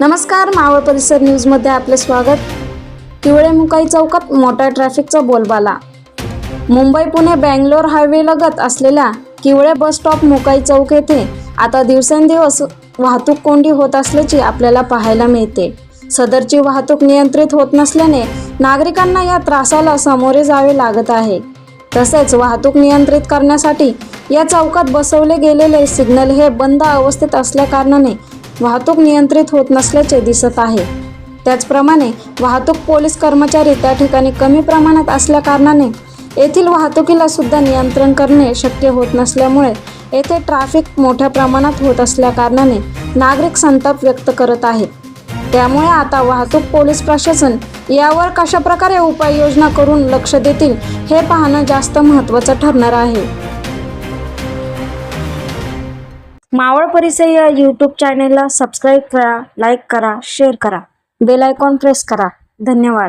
नमस्कार मावळ परिसर न्यूजमध्ये आपले स्वागत. किवळे मुकाई चौकात मोठा ट्रॅफिकचा बोलबाला. मुंबई पुणे बँगलोर हायवे लगत असलेल्या किवळे बस स्टॉप मुकाई चौक येथे आता दिवसेंदिवस वाहतूक कोंडी होत असल्याची आपल्याला पाहायला मिळते. सदरची वाहतूक नियंत्रित होत नसल्याने नागरिकांना या त्रासाला सामोरे जावे लागत आहे. तसेच वाहतूक नियंत्रित करण्यासाठी या चौकात बसवले गेलेले सिग्नल हे बंद अवस्थेत असल्याकारणाने वाहतूक नियंत्रित होत नसल्याचे दिसत आहे. त्याचप्रमाणे वाहतूक पोलीस कर्मचारी त्या ठिकाणी कमी प्रमाणात असल्याकारणाने येथील वाहतुकीला सुद्धा नियंत्रण करणे शक्य होत नसल्यामुळे येथे ट्रॅफिक मोठ्या प्रमाणात होत असल्याकारणाने नागरिक संताप व्यक्त करत आहेत त्यामुळे आता वाहतूक पोलीस प्रशासन यावर कशा प्रकारे उपाययोजना करून लक्ष देतील हे पाहणं जास्त महत्त्वाचं ठरणार आहे. मावळ परिसर या यूट्यूब चॅनेलला सबस्क्राईब करा लाईक करा शेअर करा. बेल आयकॉन प्रेस करा. धन्यवाद.